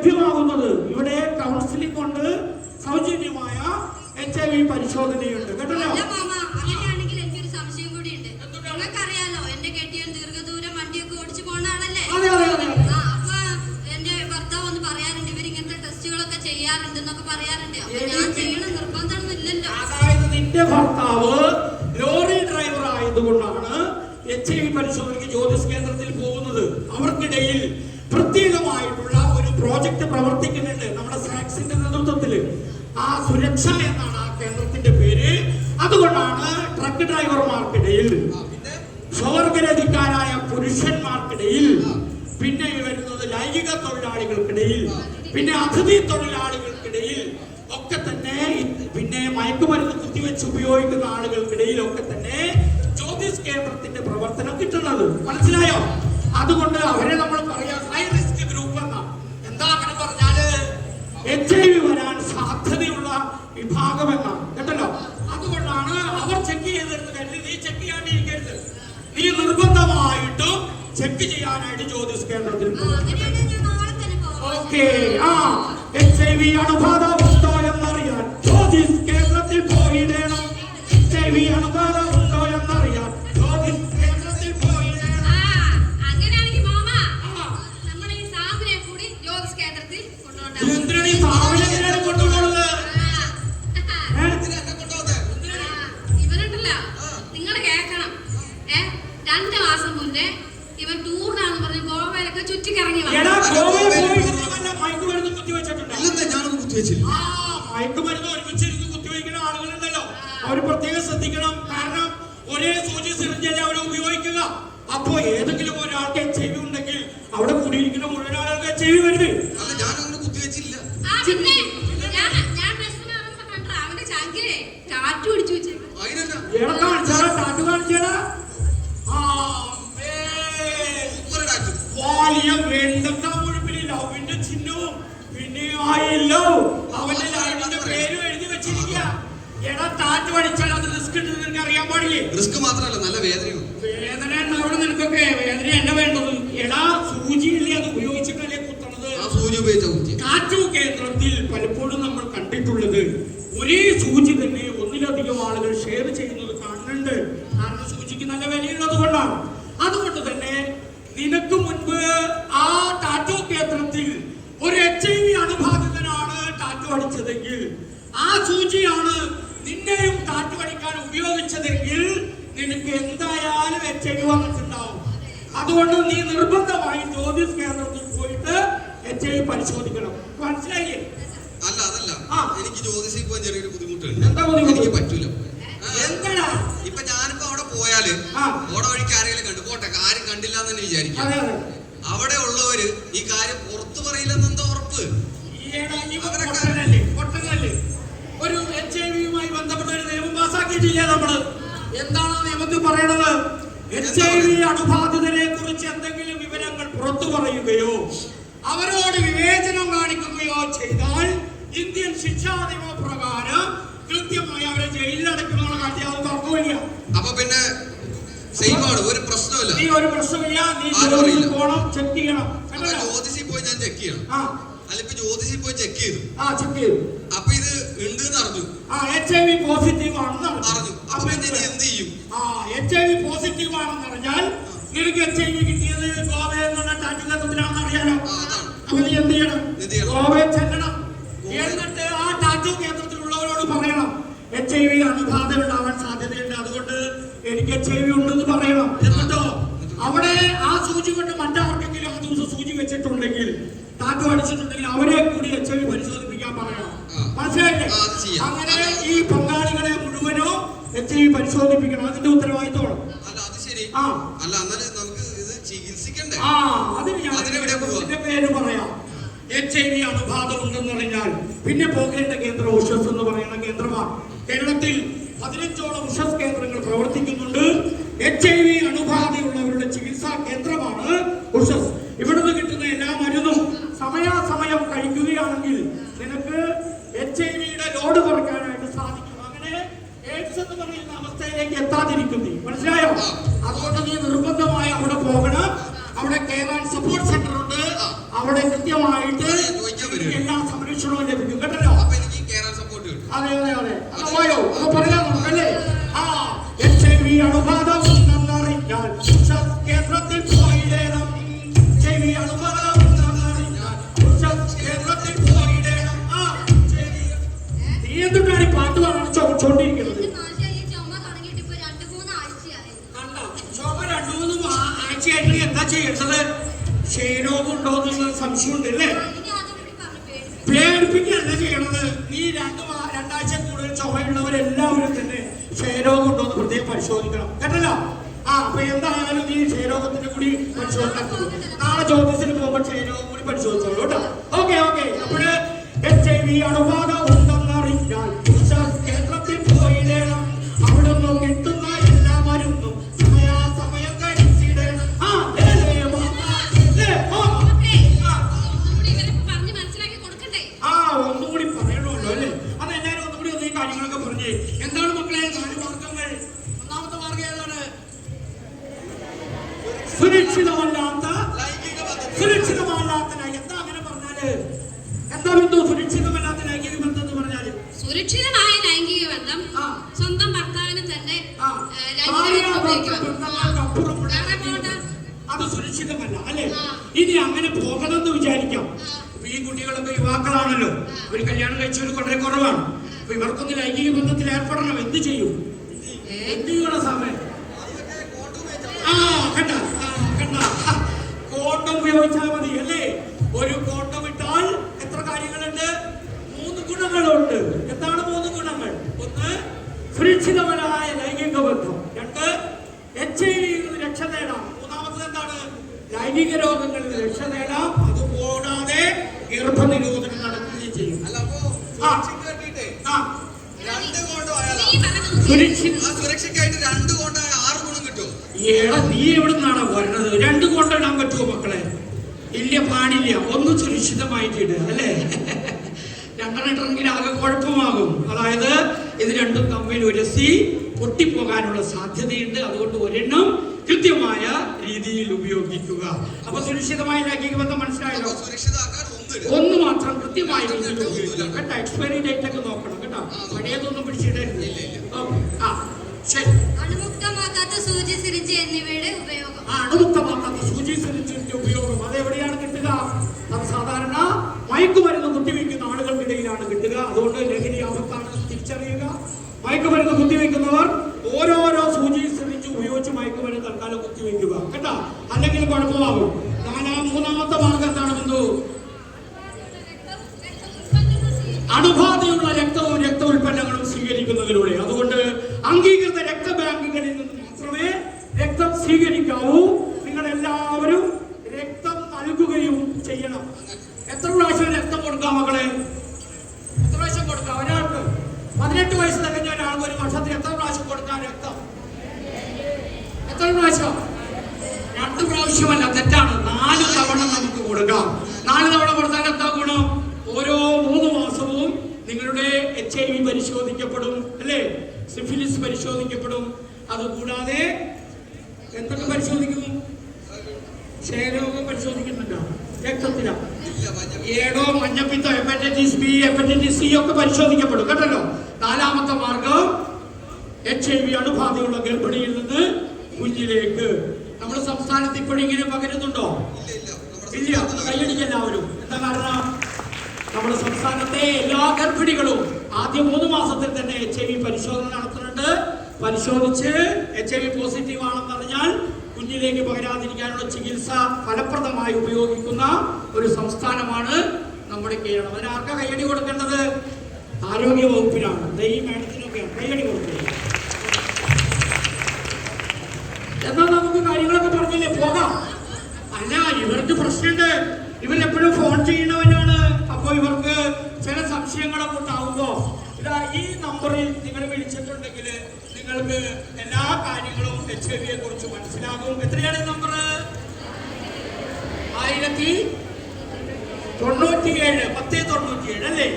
ലഭ്യമാകുന്നത്. ഇവിടെ കൗൺസിലിംഗ് കൊണ്ട് സൗജന്യമായ എച്ച് ഐ വി പരിശോധനയുണ്ട്. കേട്ടല്ലോ? അതായത് നിന്റെ ഭർത്താവ് ലോറി ഡ്രൈവർ ആയതുകൊണ്ടാണ് എച്ച് ഐ വി പരിശോധനയ്ക്ക് ജ്യോതിസ് കേന്ദ്രത്തിൽ സുരക്ഷ എന്നാണ് ആ കേന്ദ്രത്തിന്റെ പേര്. അതുകൊണ്ടാണ് ട്രക്ക് ഡ്രൈവർമാർക്കിടയിൽ സ്വർഗരതിക്കാരായ പുരുഷന്മാർക്കിടയിൽ പിന്നെ വരുന്നത് ലൈംഗിക തൊഴിലാളികൾക്കിടയിൽ പിന്നെ അതിഥി തൊഴിലാളികൾക്കിടയിൽ ഒക്കെ തന്നെ പിന്നെ മയക്കുമരുന്ന് കുത്തിവെച്ച് ഉപയോഗിക്കുന്ന ആളുകൾക്കിടയിൽ ഒക്കെ തന്നെ ജ്യോതിഷ് കേന്ദ്രത്തിന്റെ പ്രവർത്തനം കിട്ടുന്നത്. മനസ്സിലായോ? അതുകൊണ്ട് അവരെ നമ്മൾ പറയാ ഹൈ റിസ്ക് ഗ്രൂപ്പ് എന്നാ എന്താ അങ്ങനെ പറഞ്ഞാൽ? എച്ച് ഐ വി വരാൻ സാധ്യതയുള്ള വിഭാഗം എന്നാണ് കേട്ടല്ലോ? അതുകൊണ്ടാണ് അവർ ചെക്ക് ചെയ്തിരുന്നു കരുതി നീ ചെക്ക് ചെയ്യാണ്ടിരിക്കരുത്. നീ നിർബന്ധമായിട്ടും ചെക്ക് ചെയ്യാനായിട്ട് ജ്യോതിസ് കേന്ദ്രത്തിൽ ഓക്കേ ആ എച്ച് ഐ വി അണുബാധ എന്നറിയാൻ ജ്യോതിസ് മാസം മുന്നേ ഇവൻ ടൂറിനാന്ന് പറഞ്ഞ് ഗോവയിലൊക്കെ ചുറ്റിക്കറങ്ങി മയക്കുമരുന്ന് ഞാനൊന്ന് ആളുകളുണ്ടല്ലോ. അവർ പ്രത്യേകം ശ്രദ്ധിക്കണം. കാരണം ഒരേ സൂചി സിറിഞ്ചല്ലേ അവർ ഉപയോഗിക്കുക. അപ്പോ ഏതെങ്കിലും ഒരാൾക്ക് എച്ച് ഐ വി ഉണ്ടെങ്കിൽ അവിടെ കൂടിയിരിക്കുന്ന മുഴുവൻ ആളുകൾക്ക് എച്ച് ഐ വി വരുന്നത് ഞാനങ്ങനെ കുത്തിവെച്ചില്ല ആ പിന്നെ വലിയ വെണ്ടക്ക മുഴുപ്പിൽ ലവിന്റെ ചിഹ്നവും പിന്നെ ആയല്ലോ അവന്റെ ലവിന്റെ പേരും എഴുതി വെച്ചിരിക്കുക. എടാ താറ്റ് പഠിച്ചാൽ അത് റിസ്ക് ഉണ്ട് നിനക്ക് അറിയാൻ പാടില്ലേ? റിസ്ക് മാത്രമല്ല നല്ല വേദനയും. വേദന ഉണ്ടാവണം നിനക്കൊക്കെ. വേദന എന്നെ വേണ്ടത്. എടാ സൂചിയില്ലേ അത് ഉപയോഗിച്ചിട്ടല്ലേ കുത്തണത്? ആ സൂചി ഉപയോഗിച്ച കുത്തി. ടാറ്റു കേന്ദ്രത്തിൽ പലപ്പോഴും നമ്മൾ കണ്ടിട്ടുള്ളത് ഒരേ സൂചി തന്നെ ഒന്നിലധികം ആളുകൾ ഷെയർ ചെയ്യുന്നത് കാണുന്നുണ്ട്. കാരണം സൂചിക്ക് നല്ല വിലയുള്ളത് കൊണ്ടാണ്. അതുകൊണ്ട് തന്നെ നിനക്ക് മുൻപ് ആ സൂചിയാണ് നിന്നെയും ടാറ്റു അടിക്കാൻ ഉപയോഗിച്ചതെങ്കിൽ നിനക്ക് എന്തായാലും എച്ച് ഐ വി വന്നിട്ടുണ്ടാവും. അതുകൊണ്ട് നീ നിർബന്ധമായി ജ്യോതിഷ് കേന്ദ്രത്തിൽ പോയിട്ട് എച്ച് ഐ പരിശോധിക്കണം. മനസ്സിലായില്ലേ? അല്ല അതല്ല. എനിക്ക് ജ്യോതിഷി പോകാൻ ചെറിയൊരു ബുദ്ധിമുട്ടുണ്ട്. എന്താ? എനിക്ക് പറ്റൂല. എന്താടാ ഇപ്പൊ ഞാനിപ്പോ അവിടെ പോയാൽ. ഓടെ വഴിക്ക് ആരെങ്കിലും കണ്ടു. പോട്ടെ കാര്യം കണ്ടില്ല എന്ന് തന്നെ വിചാരിക്കാം. അവിടെ ഉള്ളവര് ഈ കാര്യം പുറത്തു പറയില്ലെന്ന് എന്താ ഉറപ്പ്? അവരൊക്കെ- പൊട്ടനല്ലേ പൊട്ടനല്ലേ ഒരു എച്ച് ഐ വിയുമായി ബന്ധപ്പെട്ട ഒരു നിയമം നമ്മൾ നമ്മൾ. എന്താണ് നിയമത്തിൽ പറയണത്? എച്ച് ഐ വി അണുബാധിതരെ കുറിച്ച് എന്തെങ്കിലും വിവരങ്ങൾ പുറത്തു പറയുകയോ അവരോട് വിവേചനം കാണിക്കുകയോ ചെയ്താൽ ഇന്ത്യൻ ശിക്ഷാ നിയമപ്രകാരം കൃത്യമായി അവരെ ജയിലിൽ അടയ്ക്കുന്ന കാര്യം. അത് തർക്കമില്ല. അപ്പൊ പിന്നെ സേഫ് ഒരു പ്രശ്നമില്ല നീ ഒരു പ്രശ്നമില്ല നീ പോണം ചെക്ക് ചെയ്യണം. അപ്പൊ പോയി ഞാൻ ചെക്ക് ചെയ്യണം. ആ അല്ല ജ്യോതിഷി പോയി ചെക്ക് ചെയ്തു. ആ ചെക്ക് ചെയ്തു. അപ്പൊ ഇത് ഉണ്ട് അറിഞ്ഞു. ആ എച്ച് ഐ വി പോസിറ്റീവ് ആണെന്ന് അറിഞ്ഞു. അപ്പൊ എന്ത്? ചെയ്യും? ആ എച്ച് ഐ വി പോസിറ്റീവ് ആണെന്ന് അറിഞ്ഞാൽ നിനക്ക് എച്ച് ഐ വി കിട്ടിയത് ഗോവയിൽ നിന്നുള്ള ടാറ്റു അറിയാലോ. അപ്പൊ നീ എന്ത് ചെയ്യണം? ഗോവയിൽ ചെല്ലണം. എന്നിട്ട് ആ ടാറ്റു കേന്ദ്രത്തിലുള്ളവരോട് പറയണം. എച്ച് ഐ വി അണുബാധ ഉണ്ടാവാൻ സാധ്യതയുണ്ട്. അതുകൊണ്ട് എനിക്ക് എച്ച് ഐ വി ഉണ്ടെന്ന് പറയണം. എന്നിട്ടോ? അവിടെ ആ സൂചി കൊണ്ട് മറ്റാർക്കെങ്കിലും ആ ദിവസം സൂചി വെച്ചിട്ടുണ്ടെങ്കിൽ ടാറ്റു പഠിച്ചിട്ടുണ്ടെങ്കിൽ അവരെ കൂടി എച്ച് ഐ വി പരിശോധിപ്പിക്കാൻ പറയണം മനസ്സിലായില്ലേ. അങ്ങനെ ഈ പങ്കാളികളെ മുഴുവനും എച്ച് ഐ വി പരിശോധിപ്പിക്കണം. അതിന്റെ ഉത്തരവാദിത്തോളം ആ. അല്ല എന്നാലും നമുക്ക് ഇത് ചികിത്സിക്കണ്ടേ? ആ അതിന് ഞാൻ പേര് പറയാം. എച്ച് ഐ വി അണുബാധ ഉണ്ടെന്ന് പറഞ്ഞാൽ പിന്നെ പോകേണ്ട കേന്ദ്ര ഉഷസ് എന്ന് പറയുന്ന കേന്ദ്രമാണ് കേരളത്തിൽ പതിനഞ്ചോളം ഉഷസ് കേന്ദ്രങ്ങൾ പ്രവർത്തിക്കുന്നുണ്ട്. എച്ച് ഐ വി അണുബാധയുള്ളവരുടെ ചികിത്സാ കേന്ദ്രമാണ് ഉഷസ് ഇവിടുന്ന് കിട്ടുന്ന എല്ലാ മരുന്നും സമയാസമയം കഴിക്കുകയാണെങ്കിൽ നിനക്ക് എച്ച് ഐ വിയുടെ ലോഡ് കുറയ്ക്കാനായിട്ട് സാധിക്കും അങ്ങനെ എയ്ഡ്സ് എന്ന് പറയുന്ന അവസ്ഥയിലേക്ക് എത്താതിരിക്കും നീ മനസ്സിലായോ അതുകൊണ്ട് നീ നിർബന്ധമായി അവിടെ പോകണം അവിടെ കേരള സപ്പോർട്ട് സെന്റർ ഉണ്ട് അവിടെ കൃത്യമായിട്ട് സംരക്ഷണവും ലഭിക്കും കേട്ടല്ലോ അപ്പൊ എനിക്ക് കേറാൻ സപ്പോർട്ട് കിട്ടും. അതെ അതെ അതെ. അത് പോയോ? അത് പറയാൻ നമുക്കല്ലേ ആ എച്ച് ഐ വി അണുബാധ ഉണ്ടെന്നറിഞ്ഞാൽ ഉഷസ് കേന്ദ്രത്തിൽ പോയിടണം. എച്ച് ഐ വി അണുബാധ കേന്ദ്രത്തിൽ ആ. നീ ഈ പാട്ട് പറഞ്ഞു ചോദിച്ചോണ്ടിരിക്കുന്നത് എന്താ ചെയ്യേണ്ടത്? ക്ഷയരോഗം ഉണ്ടോ എന്നുള്ള സംശയമുണ്ട് അല്ലേ ഇനി അതും കൂടി പറഞ്ഞ് പേടിപ്പിച്ചു പേടിപ്പിക്കുകയല്ല ചെയ്യണത്? നീ രണ്ട് രണ്ടാഴ്ച കൂടുതൽ ചുമയുള്ളവരെല്ലാവരും തന്നെ ക്ഷയരോഗം ഉണ്ടോ എന്ന് പ്രത്യേകം പരിശോധിക്കണം. കേട്ടല്ലോ? ആ അപ്പൊ എന്തായാലും നീ ക്ഷയരോഗത്തിന്റെ കൂടി പരിശോധന നാളെ ജ്യോതിസിന് പോകുമ്പോൾ ക്ഷയരോഗം കൂടി പരിശോധിച്ചോളൂ കേട്ടോ. ഓക്കെ. അത് സുരക്ഷിതമല്ല അല്ലെ. ഇനി അങ്ങനെ പോകണമെന്ന് വിചാരിക്കാം. ഈ കുട്ടികളൊക്കെ യുവാക്കളാണല്ലോ. ഒരു കല്യാണം കഴിച്ചവർ വളരെ കുറവാണ്. അപ്പൊ ഇവർക്കൊന്ന് ലൈംഗിക ബന്ധത്തിൽ ഏർപ്പെടണം. എന്ത് ചെയ്യും? എന്ത് ചെയ്യണം സമയം ആ കണ്ട? കണ്ട? കോട്ടം ഉപയോഗിച്ചാൽ മതി അല്ലേ ഒരു കോണ്ടം ഇട്ടാൽ എത്ര കാര്യങ്ങളുണ്ട് മൂന്ന് ഗുണങ്ങളുണ്ട് എന്താണ് മൂന്ന് ഗുണങ്ങൾ ഒന്ന് സുരക്ഷിതമായ ലൈംഗിക ബന്ധം രണ്ട് എച്ച് ഐ വിയിൽ നിന്ന് രക്ഷ നേടാം മൂന്നാമത്തത് എന്താണ് ലൈംഗിക രോഗങ്ങളിൽ രക്ഷ നേടാം. അതുകൂടാതെ ഗർഭനിരോധനം നടത്തുകയും ചെയ്യും. കോണ്ടം സുരക്ഷയ്ക്കായിട്ട് രണ്ട് കോണ്ടായ ആറ് ഗുണം കിട്ടും ഏടാ നീ എവിടെ നിന്നാണ് വരണത്? രണ്ട് കൊണ്ടിടാൻ പറ്റുമോ മക്കളെ? ഇല്ല പാടില്ല. ഒന്ന് സുരക്ഷിതമായിട്ട് ഇടുക അല്ലേ? രണ്ടെണ്ണം ഇട്ടെങ്കിൽ ആകെ കുഴപ്പമാകും. അതായത് ഇത് രണ്ടും തമ്മിൽ ഉരസി പൊട്ടിപ്പോകാനുള്ള സാധ്യതയുണ്ട്. അതുകൊണ്ട് ഒരെണ്ണം കൃത്യമായ രീതിയിൽ ഉപയോഗിക്കുക. അപ്പൊ സുരക്ഷിതമായ ലൈംഗിക ബന്ധം മനസ്സിലായല്ലോ? ഒന്ന് മാത്രം കൃത്യമായ രീതിയിൽ ഉപയോഗിക്കുക. കേട്ടോ എക്സ്പയറി ഡേറ്റ് ഒക്കെ നോക്കണം കേട്ടോ. പഴയതൊന്നും പിടിച്ചിടരുത്. ആ ശരി. അണുമുക്തമാക്കാത്ത സൂചി സിരിഞ്ച് എന്നിവയുടെ ഉപയോഗം. ആ അണുമുക്തമാക്കാത്ത സൂചി സിറിഞ്ചിന്റെ ഉപയോഗം. അത് എവിടെയാണ് കിട്ടുക? അത് സാധാരണ മയക്കുമരുന്ന് കുത്തിവെക്കുന്ന ആളുകൾക്കിടയിലാണ് കിട്ടുക. അതുകൊണ്ട് ലഹരി ആപത്താണ് തിരിച്ചറിയുക. മയക്കുമരുന്ന് ഓരോരോ സൂചി സിറിഞ്ച് ഉപയോഗിച്ച് മയക്കുമരുന്ന് തൽക്കാലം കുത്തിവെക്കുക. കേട്ടോ? അല്ലെങ്കിൽ കുഴപ്പമാകും എത്ര പ്രാവശ്യം. രണ്ട് പ്രാവശ്യമല്ല തെറ്റാണ്. നാല് തവണ നമുക്ക് കൊടുക്കാം. നാല് തവണ കൊടുത്താൽ എന്താ ഗുണം? ഓരോ മൂന്ന് മാസവും നിങ്ങളുടെ എച്ച് ഐ വി പരിശോധിക്കപ്പെടും അല്ലേ? സിഫിലിസ് പരിശോധിക്കപ്പെടും. അതുകൂടാതെ എന്തൊക്കെ പരിശോധിക്കും? ക്ഷയരോഗം പരിശോധിക്കുന്നുണ്ടോ? രക്തത്തില. ഏടോ മഞ്ഞപ്പിത്തോ ഹെപ്പറ്റൈറ്റിസ് ബി ഹെപ്പറ്റൈറ്റിസ് സി ഒക്കെ പരിശോധിക്കപ്പെടും. കേട്ടല്ലോ? നാലാമത്തെ മാർഗം എച്ച് ഐ വി അണുബാധയുള്ള ഗർഭിണിയിൽ നിന്ന് കുഞ്ഞിലേക്ക് നമ്മുടെ സംസ്ഥാനത്ത് ഇപ്പോഴും പകരുന്നുണ്ടോ? ഇല്ല. ഇല്ല നമ്മുടെ ഇല്ല കൈയടിക്ക് എല്ലാവരും. എന്താ കാരണം? നമ്മുടെ സംസ്ഥാനത്തെ എല്ലാ ഗർഭിണികളും ആദ്യ മൂന്ന് മാസത്തിൽ തന്നെ എച്ച് ഐ വി പരിശോധന നടത്തുന്നുണ്ട്. പരിശോധിച്ച് എച്ച് ഐ വി പോസിറ്റീവ് ആണെന്ന് അറിഞ്ഞാൽ കുഞ്ഞിലേക്ക് പകരാതിരിക്കാനുള്ള ചികിത്സ ഫലപ്രദമായി ഉപയോഗിക്കുന്ന ഒരു സംസ്ഥാനമാണ് നമ്മുടെ കേരളം. അതിന് ആർക്കാ കൈയടി കൊടുക്കേണ്ടത്? ആരോഗ്യ വകുപ്പിനാണ് ഈ മാഡത്തിനൊക്കെയാണ്. കൈയടി കൊടുക്കുന്നത് പ്രശ്നമുണ്ട് ഇവരെപ്പോഴും ഫോൺ ചെയ്യുന്നവരാണ് അപ്പൊ ഇവർക്ക് ചില സംശയങ്ങളൊക്കെ ഉണ്ടാവുമ്പോ ഇതാ ഈ നമ്പറിൽ നിങ്ങൾ വിളിച്ചിട്ടുണ്ടെങ്കിൽ നിങ്ങൾക്ക് എല്ലാ കാര്യങ്ങളും എച്ച് ഐ വിയെ കുറിച്ച് മനസ്സിലാകും. എത്രയാണ് നമ്പർ ആയിരത്തി തൊണ്ണൂറ്റിയേഴ്. പത്തേ തൊണ്ണൂറ്റിയേഴ് അല്ലേ?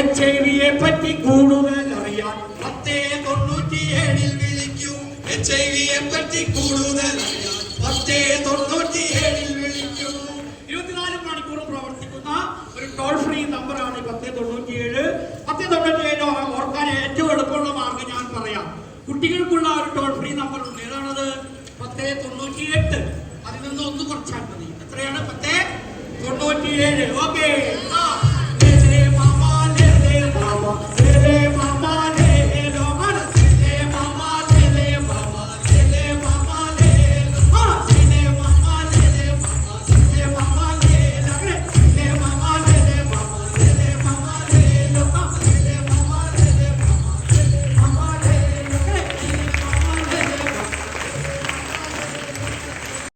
എച്ച് ഐ വിയെ പറ്റി കൂടുതൽ അറിയാൻ പത്തേ തൊണ്ണൂറ്റിയേഴിൽ വിളിക്കൂ. എച്ച് ഐ വിയെ പറ്റി കൂടുതൽ അറിയാൻ പത്തേ തൊണ്ണൂറ്റിയേഴിൽ വിളിക്കൂ ഇരുപത്തിനാല് മണിക്കൂർ പ്രവർത്തിക്കുന്ന ഒരു നമ്പറാണ് പത്ത് തൊണ്ണൂറ്റിയേഴ്. പത്ത് തൊണ്ണൂറ്റിയേഴ് ഓർക്കാൻ ഏറ്റവും എളുപ്പമുള്ള മാർഗം ഞാൻ പറയാം. കുട്ടികൾക്കുള്ള ഒരു ടോൾ ഫ്രീ നമ്പർ ഉണ്ട്. ഏതാണത്? പത്ത് തൊണ്ണൂറ്റിയെട്ട്. അതിൽ നിന്ന് ഒന്ന് കുറച്ചാൽ മതി. എത്രയാണ്? പത്ത് തൊണ്ണൂറ്റിയേഴ്. ഓക്കെ. ആ